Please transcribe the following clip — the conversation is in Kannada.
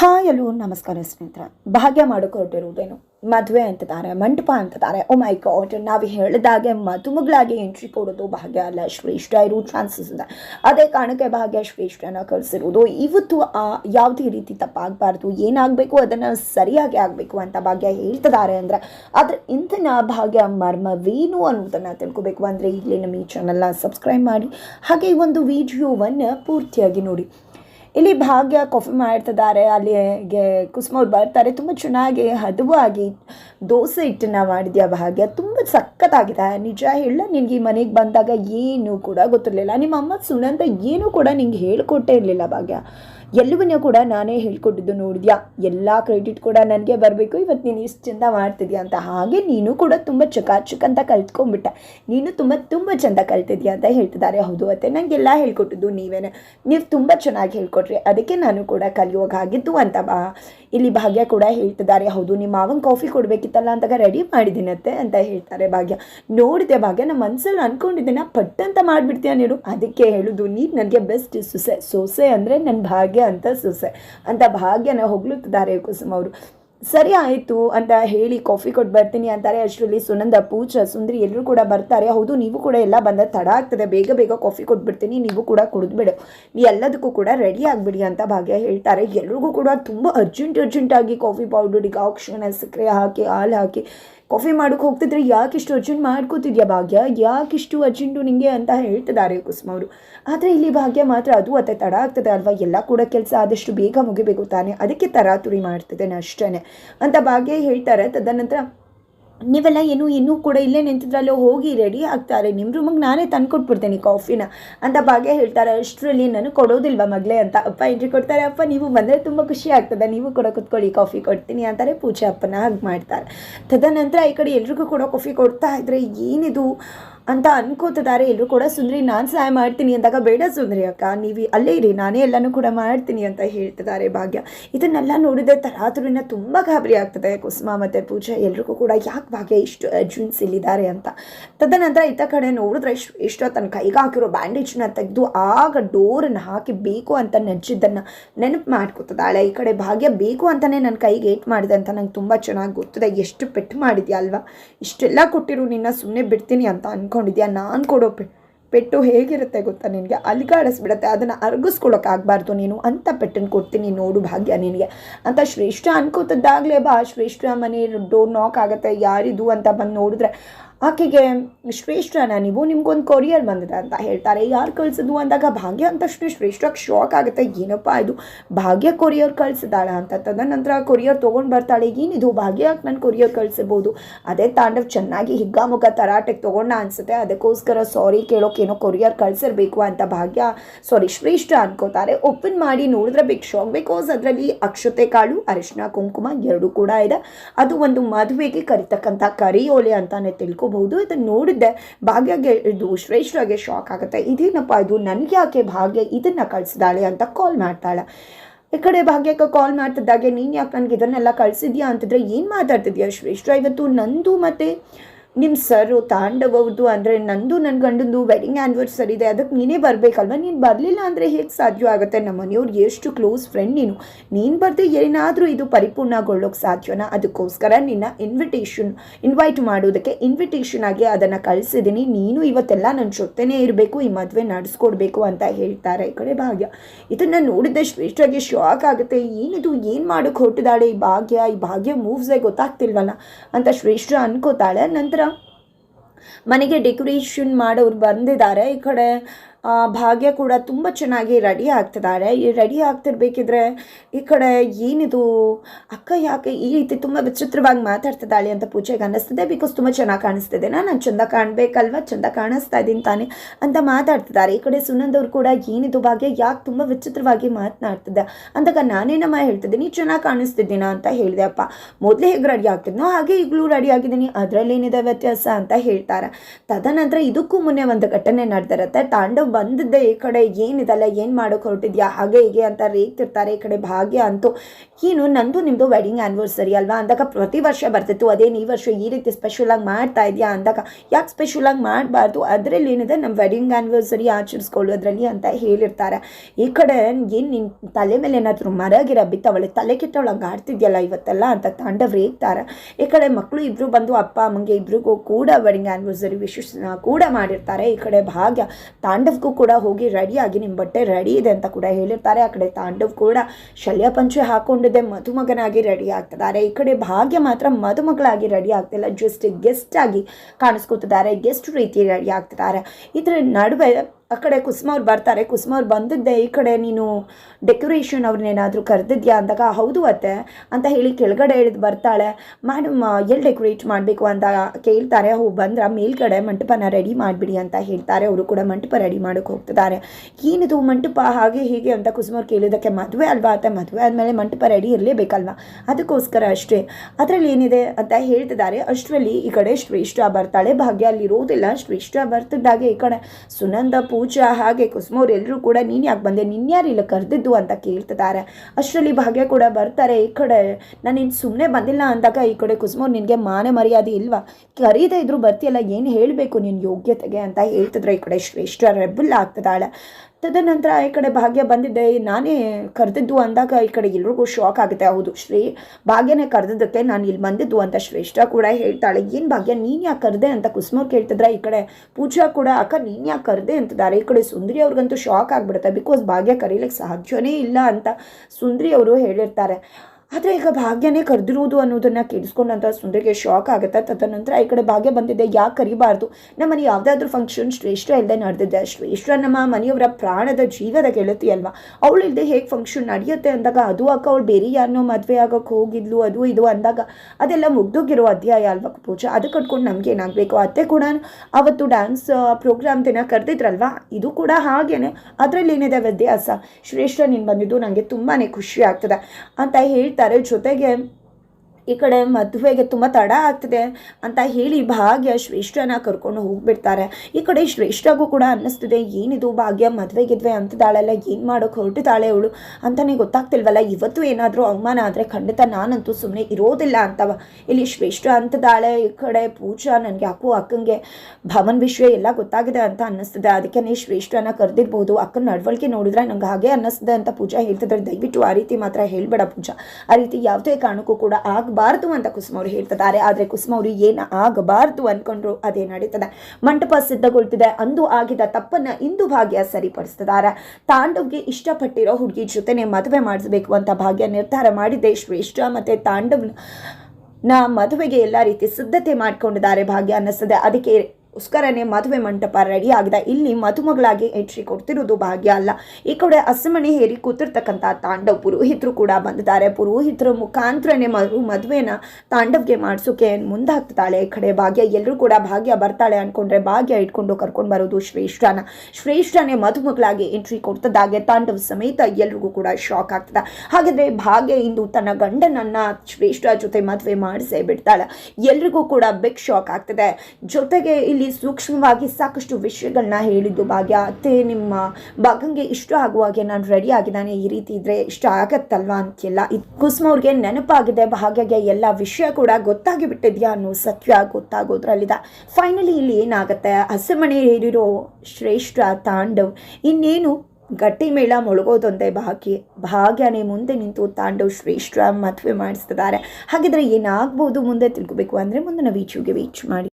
ಹಾಯ್ ಎಲ್ಲೂ ನಮಸ್ಕಾರ ಸ್ನೇಹಿತರ. ಭಾಗ್ಯ ಮಾಡಿಕೊಟ್ಟಿರುವುದೇನು? ಮದುವೆ ಅಂತಿದ್ದಾರೆ, ಮಂಟಪ ಅಂತಿದ್ದಾರೆ. ಓ ಮೈ ಗಾಡ್ ನಾವು ಹೇಳಿದಾಗೆ ಮದುಮಗಳಾಗಿ ಎಂಟ್ರಿ ಕೊಡೋದು ಭಾಗ್ಯ ಅಲ್ಲ, ಶ್ರೇಷ್ಠ ಇರೋ ಚಾನ್ಸಸ್ ಇದೆ. ಅದೇ ಕಾರಣಕ್ಕೆ ಭಾಗ್ಯ ಶ್ರೇಷ್ಠನ ಕಳಿಸಿರುವುದು ಇವತ್ತು ಆ ಯಾವುದೇ ರೀತಿ ತಪ್ಪಾಗಬಾರ್ದು, ಏನಾಗಬೇಕು, ಅದನ್ನು ಸರಿಯಾಗಿ ಆಗಬೇಕು ಅಂತ ಭಾಗ್ಯ ಹೇಳ್ತಿದ್ದಾರೆ ಅಂದರೆ, ಆದರೆ ಇಂದಿನ ಭಾಗ್ಯ ಮರ್ಮವೇನು ಅನ್ನೋದನ್ನು ತಿಳ್ಕೊಬೇಕು ಅಂದರೆ ಇಲ್ಲಿ ನಮ್ಮ ಈ ಚಾನಲ್ನ ಸಬ್ಸ್ಕ್ರೈಬ್ ಮಾಡಿ. ಹಾಗೆ ಈ ಒಂದು ವಿಡಿಯೋವನ್ನು ಪೂರ್ತಿಯಾಗಿ ನೋಡಿ. ಇಲ್ಲಿ ಭಾಗ್ಯ ಕಾಫಿ ಮಾಡ್ತಿದ್ದಾರೆ, ಅಲ್ಲಿಗೆ ಕುಸುಮ ಅವ್ರು ಬರ್ತಾರೆ. ತುಂಬ ಚೆನ್ನಾಗಿ ಹದವಾಗಿ ದೋಸೆ ಹಿಟ್ಟನ್ನ ಮಾಡಿದ್ಯಾ ಭಾಗ್ಯ? ತುಂಬ ಸಖತ್ತಾಗಿದೆ. ನಿಜ ಹೇಳ, ನಿನಗೆ ಈ ಮನೆಗೆ ಬಂದಾಗ ಏನೂ ಕೂಡ ಗೊತ್ತಿರಲಿಲ್ಲ. ನಿಮ್ಮ ಅಮ್ಮ ಸುನಂದ ಏನೂ ಕೂಡ ನಿಂಗೆ ಹೇಳಿಕೊಟ್ಟೇ ಇರಲಿಲ್ಲ ಭಾಗ್ಯ. ಎಲ್ಲವನ್ನೂ ಕೂಡ ನಾನೇ ಹೇಳ್ಕೊಟ್ಟಿದ್ದು ನೋಡಿದ್ಯಾ? ಎಲ್ಲ ಕ್ರೆಡಿಟ್ ಕೂಡ ನನಗೆ ಬರಬೇಕು. ಇವತ್ತು ನೀನು ಇಷ್ಟು ಚಂದ ಮಾಡ್ತಿದ್ಯಾ ಅಂತ. ಹಾಗೆ ನೀನು ಕೂಡ ತುಂಬ ಚಕಾಚಕ್ ಅಂತ ಕಲ್ತ್ಕೊಂಡ್ಬಿಟ್ಟೆ. ನೀನು ತುಂಬ ತುಂಬ ಚಂದ ಕಲ್ತಿದ್ಯಾ ಅಂತ ಹೇಳ್ತಿದ್ದಾರೆ. ಹೌದು ಅತ್ತೆ ನನಗೆಲ್ಲ ಹೇಳ್ಕೊಟ್ಟಿದ್ದು ನೀವೇನೆ. ನೀವು ತುಂಬ ಚೆನ್ನಾಗಿ ಹೇಳ್ಕೊಟ್ರಿ. ಅದಕ್ಕೆ ನಾನು ಕೂಡ ಕಲಿಯೋಗಾಗಿದ್ದು ಅಂತ ಬಾ. ಇಲ್ಲಿ ಭಾಗ್ಯ ಕೂಡ ಹೇಳ್ತಿದ್ದಾರೆ. ಹೌದು ನಿಮ್ಮ ಮಾವನ ಕಾಫಿ ಕೊಡಬೇಕಿತ್ತಲ್ಲ ಅಂತಾಗ ರೆಡಿ ಮಾಡಿದ್ದೀನತ್ತೆ ಅಂತ ಹೇಳ್ತಾರೆ ಭಾಗ್ಯ. ನೋಡಿದೆ ಭಾಗ್ಯ ನಮ್ಮ ಮನಸ್ಸಲ್ಲಿ ಅಂದ್ಕೊಂಡಿದ್ದೀನಿ ಪಟ್ಟಂತ ಮಾಡಿಬಿಡ್ತೀಯ ನೀನು? ಅದಕ್ಕೆ ಹೇಳುದು, ನೀನು ನನಗೆ ಬೆಸ್ಟ್ ಸೊಸೆ. ಸೊಸೆ ಅಂದರೆ ನನ್ನ ಭಾಗ್ಯ. ಅಂತ ಸೊಸೆ ಅಂತ ಭಾಗ್ಯನ ಹೊಗಳುತ್ತಿದ್ದಾರೆ ಕುಸುಮ ಅವರು. ಸರಿ ಆಯಿತು ಅಂತ ಹೇಳಿ ಕಾಫಿ ಕೊಟ್ಟು ಬರ್ತೀನಿ ಅಂತಾರೆ. ಅಷ್ಟರಲ್ಲಿ ಸುನಂದ, ಪೂಜಾ, ಸುಂದರಿ ಎಲ್ಲರೂ ಕೂಡ ಬರ್ತಾರೆ. ಹೌದು, ನೀವು ಕೂಡ ಎಲ್ಲ ಬಂದ ತಡ ಆಗ್ತದೆ. ಬೇಗ ಬೇಗ ಕಾಫಿ ಕೊಟ್ಬಿಡ್ತೀನಿ ನೀವು ಕೂಡ ಕುಡಿದ್ಬಿಡು ಎಲ್ಲದಕ್ಕೂ ಕೂಡ ರೆಡಿ ಆಗಿಬಿಡಿ ಅಂತ ಭಾಗ್ಯ ಹೇಳ್ತಾರೆ. ಎಲ್ರಿಗೂ ಕೂಡ ತುಂಬ ಅರ್ಜೆಂಟ್ ಅರ್ಜೆಂಟಾಗಿ ಕಾಫಿ ಪೌಡರ್ ಡಿಕಾಕ್ಷನ್ ಸಕ್ಕರೆ ಹಾಕಿ, ಹಾಲು ಹಾಕಿ ಕಾಫಿ ಮಾಡೋಕೆ ಹೋಗ್ತಿದ್ರೆ ಯಾಕಿಷ್ಟು ಅರ್ಜೆಂಟ್ ಮಾಡ್ಕೋತಿದ್ಯಾ ಭಾಗ್ಯ? ಯಾಕಿಷ್ಟು ಅರ್ಜೆಂಟು ನಿಂಗೆ ಅಂತ ಹೇಳ್ತಿದ್ದಾರೆ ಕುಸುಮ ಅವರು. ಆದರೆ ಇಲ್ಲಿ ಭಾಗ್ಯ ಮಾತ್ರ ಅದು ಅತ್ತೆ ತಡ ಆಗ್ತದೆ ಅಲ್ವಾ? ಎಲ್ಲ ಕೂಡ ಕೆಲಸ ಆದಷ್ಟು ಬೇಗ ಮುಗಿಬೇಕು ತಾನೆ. ಅದಕ್ಕೆ ತರಾತುರಿ ಮಾಡ್ತಿದ್ದೇನೆ ಅಷ್ಟೇ ಅಂತ ಭಾಗ್ಯ ಹೇಳ್ತಾರೆ. ತದನಂತರ ನೀವೆಲ್ಲ ಏನು ಇನ್ನೂ ಕೂಡ ಇಲ್ಲೇ ನಿಂತಿದ್ರಲ್ಲೋ, ಹೋಗಿ ರೆಡಿ ಆಗ್ತಾರೆ. ನಿಮ್ಮ ರೂಮಿಗೆ ನಾನೇ ತಂದು ಕೊಟ್ಬಿಡ್ತೇನೆ ಕಾಫಿನ ಅಂತ ಭಾಗ್ಯ ಹೇಳ್ತಾರೆ. ಅಷ್ಟರಲ್ಲಿ ನಾನು ಕೊಡೋದಿಲ್ವಾ ಮಗಳೇ ಅಂತ. ಅಪ್ಪ ಎಂಟ್ರಿ ಕೊಡ್ತಾರೆ. ಅಪ್ಪ, ನೀವು ಬಂದರೆ ತುಂಬ ಖುಷಿ ಆಗ್ತದೆ. ನೀವು ಕೂಡ ಕುತ್ಕೊಳ್ಳಿ ಕಾಫಿ ಕೊಡ್ತೀನಿ ಅಂತಾರೆ ಪೂಜೆ ಅಪ್ಪನ ಹಾಗೆ ಮಾಡ್ತಾರೆ. ತದನಂತರ ಈ ಕಡೆ ಎಲ್ರಿಗೂ ಕೂಡ ಕಾಫಿ ಕೊಡ್ತಾ ಇದ್ದರೆ ಏನಿದು? ಅಂತ ಅನ್ಕೋತಿದ್ದಾರೆ. ಎಲ್ಲರೂ ಕೂಡ, ಸುಂದ್ರಿ, ನಾನು ಸಹಾಯ ಮಾಡ್ತೀನಿ ಅಂದಾಗ ಬೇಡ ಸುಂದ್ರಿ ಅಕ್ಕ. ನೀವು ಅಲ್ಲೇ ಇರಿ, ನಾನೇ ಎಲ್ಲನೂ ಕೂಡ ಮಾಡ್ತೀನಿ ಅಂತ ಹೇಳ್ತಿದ್ದಾರೆ ಭಾಗ್ಯ. ಇದನ್ನೆಲ್ಲ ನೋಡಿದ್ರೆ ತರಾತುರಿನ ತುಂಬ ಗಾಬರಿ ಆಗ್ತದೆ. ಕುಸುಮ ಮತ್ತು ಪೂಜೆ ಎಲ್ರಿಗೂ ಕೂಡ, ಯಾಕೆ ಭಾಗ್ಯ, ಇಷ್ಟು ಅರ್ಜೆನ್ಸ್ ಇಲ್ಲಿದ್ದಾರೆ ಅಂತ. ತದನಂತರ ಇತ್ತ ಕಡೆ ನೋಡಿದ್ರೆ ಇಷ್ಟು ತನ್ನ ಕೈಗೆ ಹಾಕಿರೋ ಬ್ಯಾಂಡೇಜ್ನ ತೆಗೆದು ಆಗ ಡೋರನ್ನು ಹಾಕಿ ಬೇಕು ಅಂತ ನಜ್ಜಿದ್ದನ್ನು ನೆನಪು ಮಾಡ್ಕೊತದಾಳೆ ಈ ಕಡೆ ಭಾಗ್ಯ, ಬೇಕು ಅಂತಲೇ ನನ್ನ ಕೈಗೆ ಏಟ್ ಮಾಡಿದೆ ಅಂತ ನಂಗೆ ತುಂಬ ಚೆನ್ನಾಗಿ ಗೊತ್ತಿದೆ. ಎಷ್ಟು ಪೆಟ್ಟು ಮಾಡಿದ್ಯಾ ಅಲ್ವಾ? ಇಷ್ಟೆಲ್ಲ ಕೊಟ್ಟಿರು, ನಿನ್ನ ಸುಮ್ಮನೆ ಬಿಡ್ತೀನಿ ಅಂತ ಅನ್ಕೊಂಡಿದ್ಯಾ ನಾನು ಕೊಡೋ ಪೆಟ್ಟು ಹೇಗಿರುತ್ತೆ ಗೊತ್ತಾ ನಿನಗೆ? ಅಲ್ಗಾಡಿಸ್ಬಿಡತ್ತೆ. ಅದನ್ನು ಅರ್ಗಿಸ್ಕೊಳಕ್ಕಾಗಬಾರ್ದು ನೀನು. ಅಂತ ಪೆಟ್ಟನ್ನು ಕೊಡ್ತೀನಿ ನೋಡು ಭಾಗ್ಯ ನಿನಗೆ. ಅಂತ ಶ್ರೇಷ್ಠ ಅನ್ಕೋತದ್ದಾಗಲೇ ಬಾ. ಶ್ರೇಷ್ಠ ಮನೆ ಡೋರ್ ನಾಕ್ ಆಗುತ್ತೆ. ಯಾರಿದು ಅಂತ ಬಂದು ನೋಡಿದ್ರೆ ಆಕೆಗೆ ಶ್ರೇಷ್ಠನ ನೀವು ನಿಮ್ಗೊಂದು ಕೊರಿಯರ್ ಬಂದಿದೆ ಅಂತ ಹೇಳ್ತಾರೆ. ಯಾರು ಕಳಿಸಿದ್ವು ಅಂದಾಗ ಭಾಗ್ಯ ಅಂತಷ್ಟು ಶ್ರೇಷ್ಠಕ್ಕೆ ಶಾಕ್ ಆಗುತ್ತೆ. ಏನಪ್ಪ ಇದು? ಭಾಗ್ಯ ಕೊರಿಯರ್ ಕಳಿಸಿದಾಳ ಅಂತ ತದನಂತರ ಕೊರಿಯರ್ ತೊಗೊಂಡು ಬರ್ತಾಳೆ. ಏನಿದು? ಭಾಗ್ಯ ಯಾಕೆ ನಾನು ಕೊರಿಯರ್ ಕಳಿಸಿರ್ಬೋದು? ಅದೇ ತಾಂಡವ್ ಚೆನ್ನಾಗಿ ಹಿಗ್ಗಾಮುಖ ತರಾಟೆಗೆ ತೊಗೊಂಡ ಅನಿಸುತ್ತೆ. ಅದಕ್ಕೋಸ್ಕರ ಸಾರಿ ಕೇಳೋಕೆ ಏನೋ ಕೊರಿಯರ್ ಕಳಿಸಿರ್ಬೇಕು ಅಂತ ಭಾಗ್ಯ ಸಾರಿ ಶ್ರೇಷ್ಠ ಅನ್ಕೋತಾರೆ. ಓಪನ್ ಮಾಡಿ ನೋಡಿದ್ರೆ ಬಿಗ್ ಶಾಕ್ ಬಿಕಾಸ್ ಅದರಲ್ಲಿ ಅಕ್ಷತೆ ಕಾಳು ಅರಿಶಿನ ಕುಂಕುಮ ಎರಡೂ ಕೂಡ ಇದೆ. ಅದು ಒಂದು ಮದುವೆಗೆ ಕರಿತಕ್ಕಂಥ ಕರಿಯೋಲೆ ಅಂತಾನೆ ತಿಳ್ಕೊಬಹುದು ಇದನ್ನು ನೋಡಿದ್ದೆ. ಭಾಗ್ಯಗೆ ಇದು ಶ್ರೇಷ್ಠಗೆ ಶಾಕ್ ಆಗುತ್ತೆ. ಇದೇನಪ್ಪ ಇದು? ನನಗೆ ಯಾಕೆ ಭಾಗ್ಯ ಇದನ್ನು ಕಳಿಸಿದಾಳೆ ಅಂತ ಕಾಲ್ ಮಾಡ್ತಾಳೆ. ಈ ಕಡೆ ಭಾಗ್ಯಕ್ಕೆ ಕಾಲ್ ಮಾಡ್ತಿದ್ದಾಗೆ, ನೀನು ಯಾಕೆ ನನಗೆ ಇದನ್ನೆಲ್ಲ ಕಳಿಸಿದ್ಯಾ? ಅಂತಂದರೆ, ಏನು ಮಾತಾಡ್ತಿದ್ಯಾ ಶ್ರೇಷ್ಠ? ಇವತ್ತು ನಂದು ಮತ್ತು ನಿಮ್ಮ ಸರು ತಾಂಡಬಹುದು ಅಂದರೆ ನಂದು ನನ್ನ ಗಂಡಂದು ವೆಡ್ಡಿಂಗ್ ಆ್ಯನಿವರ್ಸರಿ ಇದೆ ಅದಕ್ಕೆ ನೀನೇ ಬರಬೇಕಲ್ವ? ನೀನು ಬರಲಿಲ್ಲ ಅಂದರೆ ಹೇಗೆ ಸಾಧ್ಯ ಆಗುತ್ತೆ? ನಮ್ಮ ಮನೆಯವ್ರಿಗೆ ಎಷ್ಟು ಕ್ಲೋಸ್ ಫ್ರೆಂಡ್ ನೀನು? ನೀನು ಬರದೆ ಏನಾದರೂ ಇದು ಪರಿಪೂರ್ಣಗೊಳ್ಳೋಕೆ ಸಾಧ್ಯನಾ? ಅದಕ್ಕೋಸ್ಕರ ನಿನ್ನ ಇನ್ವಿಟೇಷನ್ ಇನ್ವೈಟ್ ಮಾಡೋದಕ್ಕೆ ಇನ್ವಿಟೇಷನ್ ಆಗಿ ಅದನ್ನು ಕಳಿಸಿದ್ದೀನಿ ನೀನು ಇವತ್ತೆಲ್ಲ ನನ್ನ ಜೊತೆನೇ ಇರಬೇಕು, ಈ ಮದುವೆ ನಡೆಸ್ಕೊಡ್ಬೇಕು ಅಂತ ಹೇಳ್ತಾರೆ ಈ ಕಡೆ ಭಾಗ್ಯ. ಇದನ್ನು ನೋಡಿದ ಶ್ರೇಷ್ಠಗೆ ಶಾಕ್ ಆಗುತ್ತೆ. ಏನಿದು? ಏನು ಮಾಡೋಕ್ಕೆ ಹೊಟ್ಟಿದಾಳೆ ಈ ಭಾಗ್ಯ? ಈ ಭಾಗ್ಯ ಮೂವ್ಸೇ ಗೊತ್ತಾಗ್ತಿಲ್ವಲ್ಲ? ಅಂತ ಶ್ರೇಷ್ಠ ಅನ್ಕೋತಾಳೆ. ನಂತರ ಮನೆಗೆ ಡೆಕೋರೇಷನ್ ಮಾಡೋರು ಬಂದಿದ್ದಾರೆ. ಈ ಕಡೆ ಭಾಗ್ಯ ಕೂಡ ತುಂಬ ಚೆನ್ನಾಗಿ ರೆಡಿ ಆಗ್ತಿದ್ದಾರೆ. ಈ ರೆಡಿ ಆಗ್ತಿರ್ಬೇಕಿದ್ರೆ ಈ ಕಡೆ ಏನಿದು? ಅಕ್ಕ ಯಾಕೆ ಈ ರೀತಿ ತುಂಬ ವಿಚಿತ್ರವಾಗಿ ಮಾತಾಡ್ತಿದ್ದಾಳೆ ಅಂತ ಪೂಜೆಗೆ ಅನ್ನಿಸ್ತಿದೆ. ಬಿಕಾಸ್ ತುಂಬ ಚೆನ್ನಾಗಿ ಕಾಣಿಸ್ತಿದೆ. ನಾನು ಚಂದ ಕಾಣಬೇಕಲ್ವಾ? ಚಂದ ಕಾಣಿಸ್ತಾ ಇದ್ದೀನಿ ತಾನೆ ಅಂತ ಮಾತಾಡ್ತಿದ್ದಾರೆ. ಈ ಕಡೆ ಸುನಂದವ್ರು ಕೂಡ ಏನಿದು ಭಾಗ್ಯ? ಯಾಕೆ ತುಂಬ ವಿಚಿತ್ರವಾಗಿ ಮಾತನಾಡ್ತಿದ್ದೆ? ಅಂದಾಗ ನಾನೇನಮ್ಮ ಹೇಳ್ತಿದ್ದೀನಿ? ಚೆನ್ನಾಗಿ ಕಾಣಿಸ್ತಿದ್ದೀನ ಅಂತ ಹೇಳಿದೆ, ಅಪ್ಪ. ಮೊದಲೇ ಹೇಗೆ ರೆಡಿ ಆಗ್ತಿದ್ನೋ ಹಾಗೆ ಈಗಲೂ ರೆಡಿ ಆಗಿದ್ದೀನಿ. ಅದರಲ್ಲಿ ಏನಿದೆ ವ್ಯತ್ಯಾಸ ಅಂತ ಹೇಳ್ತಾರೆ. ತದನಂತರ ಇದಕ್ಕೂ ಮುನ್ನೆ ಒಂದು ಘಟನೆ ನಡೆದಿರುತ್ತೆ. ತಾಂಡವ್ ಬಂದಿದ್ದೆ ಈ ಕಡೆ, ಏನಿದಲ್ಲ, ಏನು ಮಾಡೋಕೆ ಹೊರಟಿದ್ಯಾ, ಹಾಗೆ ಹೀಗೆ ಅಂತ ರೇಗ್ತಿರ್ತಾರೆ ಈ ಕಡೆ ಭಾಗ್ಯ ಅಂತೂ. ಏನು, ನಂದು ನಿಮ್ಮದು ವೆಡ್ಡಿಂಗ್ ಆ್ಯನಿವರ್ಸರಿ ಅಲ್ವಾ? ಅಂದಾಗ ಪ್ರತಿ ವರ್ಷ ಬರ್ತಿತ್ತು ಅದೇನು ಈ ವರ್ಷ ಈ ರೀತಿ ಸ್ಪೆಷಲಾಗಿ ಮಾಡ್ತಾ ಇದೆಯಾ ಅಂದಾಗ, ಯಾಕೆ ಸ್ಪೆಷಲಾಗಿ ಮಾಡಬಾರ್ದು? ಅದರಲ್ಲಿ ಏನಿದೆ ನಮ್ಮ ವೆಡ್ಡಿಂಗ್ ಆ್ಯನಿವರ್ಸರಿ ಆಚರಿಸ್ಕೊಳ್ಳೋದ್ರಲ್ಲಿ ಅಂತ ಹೇಳಿರ್ತಾರೆ. ಈ ಕಡೆ ಏನು ನಿನ್ನ ತಲೆ ಮೇಲೆ ಏನಾದರೂ ಮರಗಿರ ಬಿತ್ತವಳೆ, ತಲೆ ಕೆಟ್ಟವಳಂಗೆ ಆಡ್ತಿದ್ಯಲ್ಲ ಇವತ್ತೆಲ್ಲ ಅಂತ ತಾಂಡವ್ ರೇಗ್ತಾರೆ. ಈ ಕಡೆ ಮಕ್ಕಳು ಇಬ್ಬರು ಬಂದು ಅಪ್ಪ, ಅಮ್ಮಂಗೆ ಇಬ್ಬರಿಗೂ ಕೂಡ ವೆಡ್ಡಿಂಗ್ ಆ್ಯನಿವರ್ಸರಿ ವಿಶೇಷ ಕೂಡ ಮಾಡಿರ್ತಾರೆ ಈ ಕಡೆ ಭಾಗ್ಯ. ಕೂಡ ಹೋಗಿ ರೆಡಿಯಾಗಿ ನಿಮ್ಮ ಬಟ್ಟೆ ರೆಡಿ ಇದೆ ಅಂತ ಕೂಡ ಹೇಳಿರ್ತಾರೆ. ಆ ಕಡೆ ತಾಂಡವ್ ಕೂಡ ಶಲ್ಯ ಪಂಚೆ ಹಾಕೊಂಡಿದ್ದೆ ಮದುಮಗನಾಗಿ ರೆಡಿ ಆಗ್ತಿದ್ದಾರೆ. ಈ ಕಡೆ ಭಾಗ್ಯ ಮಾತ್ರ ಮದುಮಗಳಾಗಿ ರೆಡಿ ಆಗ್ತಿಲ್ಲ. ಜಸ್ಟ್ ಗೆಸ್ಟ್ ಆಗಿ ಕಾಣಿಸ್ಕೊತಿದ್ದಾರೆ. ಗೆಸ್ಟ್ ರೀತಿ ರೆಡಿ ಆಗ್ತಿದ್ದಾರೆ. ಇದರ ನಡುವೆ ಆ ಕಡೆ ಕುಸುಮ ಅವ್ರು ಬರ್ತಾರೆ. ಕುಸುಮ ಅವ್ರು ಬಂದಿದ್ದೆ, ಈ ಕಡೆ ನೀನು ಡೆಕೋರೇಷನ್ ಅವ್ರನ್ನೇನಾದರೂ ಕರೆದಿದ್ಯಾ? ಅಂದಾಗ, ಹೌದು ಅತ್ತೆ, ಅಂತ ಹೇಳಿ ಕೆಳಗಡೆ ಇಳಿದು ಬರ್ತಾಳೆ. ಮೇಡಮ್ ಎಲ್ಲಿ ಡೆಕೋರೇಟ್ ಮಾಡಬೇಕು ಅಂತ ಕೇಳ್ತಾರೆ. ಅವು ಬಂದ್ರೆ ಮೇಲ್ಗಡೆ ಮಂಟಪನ ರೆಡಿ ಮಾಡಿಬಿಡಿ ಅಂತ ಹೇಳ್ತಾರೆ. ಅವರು ಕೂಡ ಮಂಟಪ ರೆಡಿ ಮಾಡೋಕೆ ಹೋಗ್ತಿದ್ದಾರೆ. ಏನಿದು ಮಂಟಪ? ಹಾಗೆ ಹೀಗೆ ಅಂತ ಕುಸುಮ ಅವ್ರು ಕೇಳಿದ್ದಕ್ಕೆ ಮದುವೆ ಅಲ್ವಾ ಅತ್ತೆ? ಮದುವೆ ಆದಮೇಲೆ ಮಂಟಪ ರೆಡಿ ಇರಲೇಬೇಕಲ್ವಾ? ಅದಕ್ಕೋಸ್ಕರ ಅಷ್ಟೇ. ಅದರಲ್ಲಿ ಏನಿದೆ? ಅಂತ ಹೇಳ್ತಿದ್ದಾರೆ. ಅಷ್ಟರಲ್ಲಿ ಈ ಕಡೆ ಶ್ರೇಷ್ಠ ಬರ್ತಾಳೆ. ಭಾಗ್ಯ ಅಲ್ಲಿರೋದಿಲ್ಲ ಶ್ರೇಷ್ಠ ಬರ್ತಿದ್ದಾಗೆ ಈ ಕಡೆ. ಸುನಂದ ಪೂಜಾ ಹಾಗೆ ಕುಸುಮವ್ರು ಎಲ್ಲರೂ ಕೂಡ ನೀನು ಯಾಕೆ ಬಂದೆ? ನಿನ್ಯಾರು ಇಲ್ಲ ಕರೆದಿದ್ದು ಅಂತ ಕೇಳ್ತಿದ್ದಾರೆ ಅಷ್ಟರಲ್ಲಿ ಭಾಗ್ಯ ಕೂಡ ಬರ್ತಾರೆ. ಈ ಕಡೆ ನಾನು ಇನ್ನು ಸುಮ್ಮನೆ ಬಂದಿಲ್ಲ ಅಂದಾಗ ಈ ಕಡೆ ಕುಸುಮವ್ರು ನಿನಗೆ ಮಾನೆ ಮರ್ಯಾದೆ ಇಲ್ವಾ? ಕರೀದೇ ಇದ್ರು ಬರ್ತೀಯಲ್ಲ, ಏನು ಹೇಳಬೇಕು ನಿನ್ನ ಯೋಗ್ಯತೆಗೆ ಅಂತ ಹೇಳ್ತಿದ್ರೆ ಈ ಕಡೆ ಶ್ರೇಷ್ಠ ರೆಬಲ್ ಆಗ್ತಿದ್ದಾಳೆ. ತದನಂತರ ಈ ಕಡೆ ಭಾಗ್ಯ ಬಂದಿದ್ದೆ ನಾನೇ ಕರೆದಿದ್ದು ಅಂದಾಗ ಈ ಕಡೆ ಎಲ್ರಿಗೂ ಶಾಕ್ ಆಗುತ್ತೆ. ಹೌದು, ಶ್ರೀ ಭಾಗ್ಯನೇ ಕರೆದಿದ್ದಕ್ಕೆ ನಾನು ಇಲ್ಲಿ ಬಂದಿದ್ದು ಅಂತ ಶ್ರೇಷ್ಠ ಕೂಡ ಹೇಳ್ತಾಳೆ. ಏನು ಭಾಗ್ಯ? ನೀನು ಯಾಕೆ ಕರೆದೆ? ಅಂತ ಕುಸುಮವ್ರು ಕೇಳ್ತಿದ್ರೆ ಈ ಕಡೆ ಪೂಜಾ ಕೂಡ, ಅಕ್ಕ, ನೀನು ಯಾಕೆ ಕರೆದೆ? ಅಂತಿದ್ದಾರೆ. ಈ ಕಡೆ ಸುಂದರಿ ಅವ್ರಿಗಂತೂ ಶಾಕ್ ಆಗಿಬಿಡುತ್ತೆ. ಬಿಕಾಸ್ ಭಾಗ್ಯ ಕರೀಲಿಕ್ಕೆ ಸಾಧ್ಯನೇ ಇಲ್ಲ ಅಂತ ಸುಂದರಿ ಅವರು ಹೇಳಿರ್ತಾರೆ. ಆದರೆ ಈಗ ಭಾಗ್ಯನೇ ಕರೆದಿರುವುದು ಅನ್ನೋದನ್ನು ಕೇಳಿಸ್ಕೊಂಡಂಥ ಸುಂದರಿಗೆ ಶಾಕ್ ಆಗುತ್ತೆ. ತದನಂತರ ಈ ಕಡೆ ಭಾಗ್ಯ ಬಂದಿದೆ. ಯಾಕೆ ಕರಿಬಾರ್ದು? ನಮ್ಮ ಮನೆ ಯಾವುದಾದ್ರೂ ಫಂಕ್ಷನ್ ಶ್ರೇಷ್ಠ ಇಲ್ಲದೆ ನಡೆದಿದೆ. ಶ್ರೇಷ್ಠ ನಮ್ಮ ಮನೆಯವರ ಪ್ರಾಣದ ಜೀವದ ಗೆಳತಿ ಅಲ್ವಾ? ಅವಳು ಇಲ್ಲದೆ ಹೇಗೆ ಫಂಕ್ಷನ್ ನಡೆಯುತ್ತೆ ಅಂದಾಗ ಅದು ಅಕ್ಕ ಅವಳು ಬೇರೆ ಯಾರನ್ನೋ ಮದುವೆ ಆಗೋಕ್ಕೆ ಹೋಗಿದ್ಲು, ಅದು ಇದು ಅಂದಾಗ ಅದೆಲ್ಲ ಮುಗ್ದೋಗಿರೋ ಅಧ್ಯಾಯ ಅಲ್ವಾ ಪೂಜಾ? ಅದು ಕಟ್ಕೊಂಡು ನಮ್ಗೆ ಏನಾಗಬೇಕು? ಅತ್ತೆ ಕೂಡ ಅವತ್ತು ಡ್ಯಾನ್ಸ್ ಪ್ರೋಗ್ರಾಮ್ ದಿನ ಕರೆದಿದ್ರಲ್ವಾ? ಇದು ಕೂಡ ಹಾಗೇನೆ. ಅದರಲ್ಲಿ ಏನಿದೆ ವ್ಯತ್ಯಾಸ? ಶ್ರೇಷ್ಠ ನೀನು ಬಂದಿದ್ದು ನನಗೆ ತುಂಬಾ ಖುಷಿ ಆಗ್ತದೆ. ಅಂತ ಹೇಳ್ತಾರೆ ಜೊತೆಗೆ ಈ ಕಡೆ ಮದುವೆಗೆ ತುಂಬ ತಡ ಆಗ್ತಿದೆ ಅಂತ ಹೇಳಿ ಭಾಗ್ಯ ಶ್ರೇಷ್ಠನ ಕರ್ಕೊಂಡು ಹೋಗ್ಬಿಡ್ತಾರೆ. ಈ ಕಡೆ ಶ್ರೇಷ್ಠಗೂ ಕೂಡ ಅನ್ನಿಸ್ತಿದೆ, ಏನಿದು ಭಾಗ್ಯ ಮದುವೆಗಿದ್ವೆ ಗಿದ್ವೆ ಅಂತಿದ್ದಾಳೆಲ್ಲ, ಏನು ಮಾಡೋಕೆ ಹೊರಟಿದ್ದಾಳೆ ಅವಳು ಅಂತಲೇ ಗೊತ್ತಾಗ್ತಿಲ್ವಲ್ಲ, ಇವತ್ತು ಏನಾದರೂ ಅವಮಾನ ಆದರೆ ಖಂಡಿತ ನಾನಂತೂ ಸುಮ್ಮನೆ ಇರೋದಿಲ್ಲ ಅಂತವ. ಇಲ್ಲಿ ಶ್ರೇಷ್ಠ ಅಂತಿದ್ದಾಳೆ, ಈ ಕಡೆ ಪೂಜಾ ನನಗೆ ಯಾಕೋ ಅಕ್ಕಂಗೆ ಭವನ್ ವಿಷಯ ಎಲ್ಲ ಗೊತ್ತಾಗಿದೆ ಅಂತ ಅನ್ನಿಸ್ತಿದೆ. ಅದಕ್ಕೆ ಶ್ರೇಷ್ಠನ ಕರೆದಿರ್ಬೋದು, ಅಕ್ಕನ ನಡವಳಿಕೆ ನೋಡಿದ್ರೆ ನಂಗೆ ಹಾಗೆ ಅನ್ನಿಸ್ತದೆ ಅಂತ ಪೂಜಾ ಹೇಳ್ತಿದ್ದಾರೆ ದಯವಿಟ್ಟು ಆ ರೀತಿ ಮಾತ್ರ ಹೇಳ್ಬೇಡ ಪೂಜಾ. ಆ ರೀತಿ ಯಾವುದೇ ಕಾರಣಕ್ಕೂ ಕೂಡ ಆಗಬಾರ್ದು ಅಂತ ಕುಸುಮ ಅವರು ಹೇಳ್ತಿದ್ದಾರೆ. ಆದರೆ ಕುಸುಮ ಅವರು ಏನು ಆಗಬಾರ್ದು ಅಂದ್ಕೊಂಡ್ರು ಅದೇ ನಡೀತದೆ. ಮಂಟಪ ಸಿದ್ಧಗೊಳ್ತಿದೆ ಅಂದು ಆಗಿದ ತಪ್ಪನ್ನು ಇಂದು ಭಾಗ್ಯ ಸರಿಪಡಿಸ್ತಿದ್ದಾರೆ. ತಾಂಡವ್ಗೆ ಇಷ್ಟಪಟ್ಟಿರೋ ಹುಡುಗಿ ಜೊತೆನೆ ಮದುವೆ ಮಾಡಿಸ್ಬೇಕು ಅಂತ ಭಾಗ್ಯ ನಿರ್ಧಾರ ಮಾಡಿದ್ದೆ. ಶ್ರೇಷ್ಠ ಮತ್ತು ತಾಂಡವ್ನ ನ ಮದುವೆಗೆ ಎಲ್ಲ ರೀತಿ ಸಿದ್ಧತೆ ಮಾಡ್ಕೊಂಡಿದ್ದಾರೆ. ಭಾಗ್ಯ ಅನ್ನಿಸ್ತದೆ. ಅದಕ್ಕೆ ಗೋಸ್ಕರನೇ ಮದುವೆ ಮಂಟಪ ರೆಡಿ ಆಗಿದೆ. ಇಲ್ಲಿ ಮದುಮಗಳಾಗಿ ಎಂಟ್ರಿ ಕೊಡ್ತಿರೋದು ಭಾಗ್ಯ ಅಲ್ಲ. ಈ ಕಡೆ ಅಸಮಣಿ ಹೇರಿ ಕೂತಿರ್ತಕ್ಕಂಥ ತಾಂಡವ್ ಪುರೋಹಿತರು ಕೂಡ ಬಂದಿದ್ದಾರೆ. ಪುರೋಹಿತರ ಮುಖಾಂತರನೇ ಮರು ಮದುವೆನ ತಾಂಡವ್ಗೆ ಮಾಡಿಸೋಕೆ ಮುಂದಾಗ್ತಾಳೆ ಈ ಕಡೆ ಭಾಗ್ಯ ಎಲ್ಲರೂ ಕೂಡ ಭಾಗ್ಯ ಬರ್ತಾಳೆ ಅನ್ಕೊಂಡ್ರೆ ಭಾಗ್ಯ ಇಟ್ಕೊಂಡು ಕರ್ಕೊಂಡು ಬರೋದು ಶ್ರೇಷ್ಠನ. ಶ್ರೇಷ್ಠನೇ ಮದುಮಗಳಾಗಿ ಎಂಟ್ರಿ ಕೊಡ್ತದಾಗೆ ತಾಂಡವ್ ಸಮೇತ ಎಲ್ರಿಗೂ ಕೂಡ ಶಾಕ್ ಆಗ್ತದೆ. ಹಾಗಾದ್ರೆ ಭಾಗ್ಯ ಇಂದು ತನ್ನ ಗಂಡನನ್ನ ಶ್ರೇಷ್ಠ ಜೊತೆ ಮದುವೆ ಮಾಡಿಸೇ ಬಿಡ್ತಾಳೆ. ಎಲ್ರಿಗೂ ಕೂಡ ಬಿಗ್ ಶಾಕ್ ಆಗ್ತದೆ. ಜೊತೆಗೆ ಇಲ್ಲಿ ಸೂಕ್ಷ್ಮವಾಗಿ ಸಾಕಷ್ಟು ವಿಷಯಗಳನ್ನ ಹೇಳಿದ್ದು ಭಾಗ್ಯ. ಅತ್ತೆ, ನಿಮ್ಮ ಭಾಗಂಗೆ ಇಷ್ಟ ಆಗುವಾಗೆ ನಾನು ರೆಡಿ ಆಗಿದ್ದಾನೆ. ಈ ರೀತಿ ಇದ್ರೆ ಇಷ್ಟ ಆಗತ್ತಲ್ವಾ ಅಂತೆಲ್ಲ ಕುಸುಮ ಅವ್ರಿಗೆ ನೆನಪಾಗಿದೆ. ಭಾಗ್ಯಗೆ ಎಲ್ಲ ವಿಷಯ ಕೂಡ ಗೊತ್ತಾಗಿ ಬಿಟ್ಟಿದ್ಯಾ ಅನ್ನೋ ಸತ್ಯ ಗೊತ್ತಾಗೋದ್ರಲ್ಲಿದೆ. ಫೈನಲಿ ಇಲ್ಲಿ ಏನಾಗುತ್ತೆ? ಹಸಮಣೆ ಏರಿರೋ ಶ್ರೇಷ್ಠ ತಾಂಡವ್. ಇನ್ನೇನು? ಗಟ್ಟಿ ಮೇಳ ಮುಳುಗೋದೊಂದೇ ಬಾಕಿ ಭಾಗ್ಯನೇ ಮುಂದೆ ನಿಂತು ತಾಂಡವ್ ಶ್ರೇಷ್ಠ ಮದುವೆ ಮಾಡಿಸ್ತಿದ್ದಾರೆ. ಹಾಗಿದ್ರೆ ಏನಾಗ್ಬೋದು? ಮುಂದೆ ತಿಳ್ಕೊಬೇಕು ಅಂದರೆ ಮುಂದಿನ ವೀಚುಗೆ ವೀಚ್ ಮಾಡಿ.